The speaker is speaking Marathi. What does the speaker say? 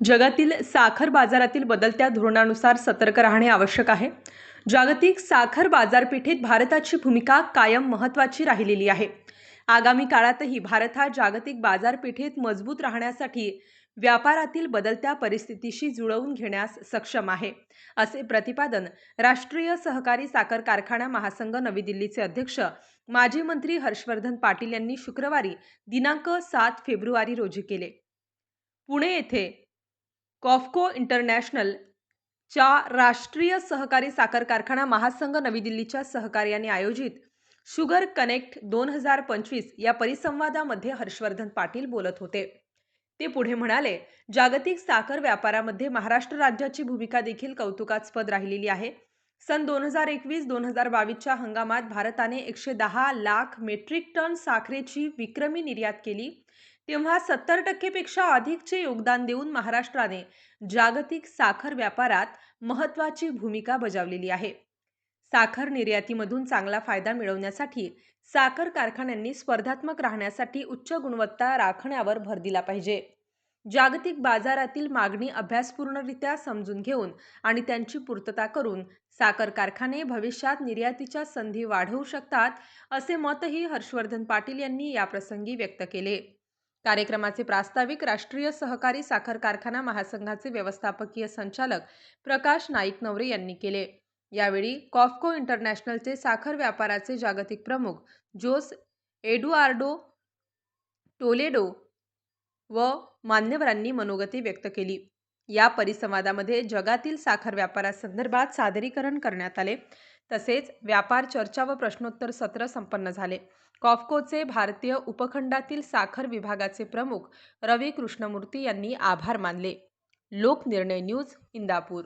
जगातील साखर बाजारातील बदलत्या धोरणानुसार सतर्क राहणे आवश्यक आहे. जागतिक साखर बाजारपेठेत भारताची भूमिका कायम महत्त्वाची राहिलेली आहे. आगामी काळातही भारत हा जागतिक बाजारपेठेत मजबूत राहण्यासाठी व्यापारातील बदलत्या परिस्थितीशी जुळवून घेण्यास सक्षम आहे असे प्रतिपादन राष्ट्रीय सहकारी साखर कारखाना महासंघ नवी दिल्लीचे अध्यक्ष माजी मंत्री हर्षवर्धन पाटील यांनी शुक्रवारी दिनांक सात फेब्रुवारी रोजी केले. पुणे येथे कॉफको इंटरनॅशनल च्या राष्ट्रीय सहकारी साखर कारखाना महासंघ नवी दिल्लीच्या सहकार्याने आयोजित शुगर कनेक्ट दोन हजार पंचवीस या परिसंवादामध्ये हर्षवर्धन पाटील बोलत होते. ते पुढे म्हणाले जागतिक साखर व्यापारामध्ये महाराष्ट्र राज्याची भूमिका देखील कौतुकास्पद राहिलेली आहे. सन दोन हजार एकवीस दोन हजार बावीसच्या हंगामात भारताने एकशे दहा लाख मेट्रिक टन साखरेची विक्रमी निर्यात केली. तेव्हा सत्तर टक्केपेक्षा अधिकचे योगदान देऊन महाराष्ट्राने जागतिक साखर व्यापारात महत्त्वाची भूमिका बजावलेली आहे. साखर निर्यातीमधून चांगला फायदा मिळवण्यासाठी साखर कारखान्यांनी स्पर्धात्मक राहण्यासाठी उच्च गुणवत्ता राखण्यावर भर दिला पाहिजे. जागतिक बाजारातील मागणी अभ्यासपूर्णरित्या समजून घेऊन आणि त्यांची पूर्तता करून साखर कारखाने भविष्यात निर्यातीच्या संधी वाढवू शकतात असे मतही हर्षवर्धन पाटील यांनी याप्रसंगी व्यक्त केले. कार्यक्रमाचे प्रास्ताविक राष्ट्रीय सहकारी साखर कारखाना महासंघाचे व्यवस्थापकीय संचालक प्रकाश नाईक नवरे यांनी केले. यावेळी कॉफको इंटरनॅशनलचे साखर व्यापाराचे जागतिक प्रमुख जोस एडुआर्डो टोलेडो व मान्यवरांनी मनोगती व्यक्त केली. या परिसंवादामध्ये जगातील साखर व्यापारासंदर्भात सादरीकरण करण्यात आले. तसेच व्यापार चर्चा व प्रश्नोत्तर सत्र संपन्न झाले. कॉफकोचे भारतीय उपखंडातील साखर विभागाचे प्रमुख रवी कृष्णमूर्ती यांनी आभार मानले. लोकनिर्णय न्यूज इंदापूर.